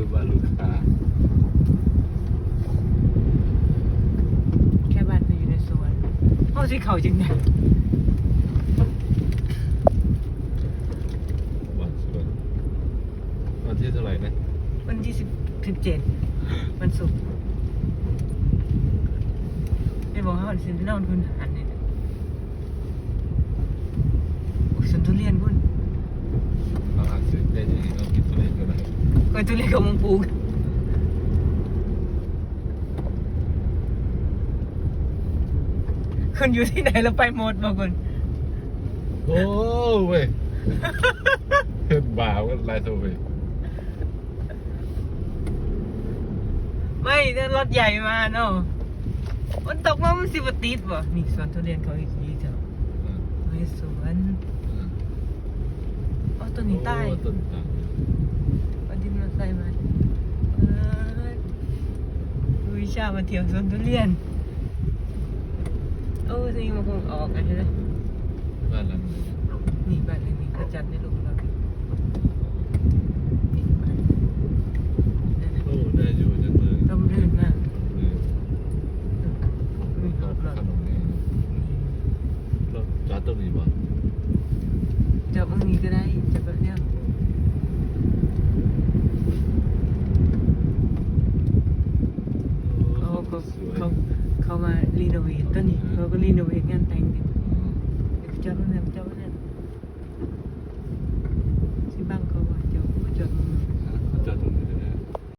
รือว่าลูกค้าแค่บ้านไปอยู่ในสวนเขาสิเขาจังไงวันสวนวันที่เท่าไหร่นะวันที่สิบสิบเจ็ดวันศุกร์ได้บอกว่าวันสิบนอนคุณหันเนี่ยโอ้ยสวนทุเรียนคุณ เราอาจจะได้ยังไงเรากินทุเรียนก็ได้ ก็ทุเรียนกับมังปลูกคุณอยู่ที่ไหนเราไปหมดบอกคุณโอ้เว้ยเพื่อนบ่าวก็ไล่ตัวไปไม่ถ้ารถใหญ่มาเนาะมันตกมามันสิบติดบ่นี่สวนทุเรียนเขาอีกทีเจ้าไม่สวนอ๋อต้นนี้ใต้ โอ้ต้นตาล วันที่มันใส่มาเออวิ ชามาเที่ยวสวนทุเรียนโอ้ทีนี้มันคงออกกันใช่ไหมบ้านหลังนี้นี่บ้านหลังนี้เขาจัดในรูปเราดินี่บ้านโอ้ได้อยู่จังเลยร่มรื่นมากเออมีรรถขนมนี่รถจอดตรงนี้บ่จะตรงนี้ก็ได้จะแบบ เนี้ยโอ้เขาเขาสวยเขาเขามารีโนเวทตัวนี้เขาก็รีโนเวทงานแต่ง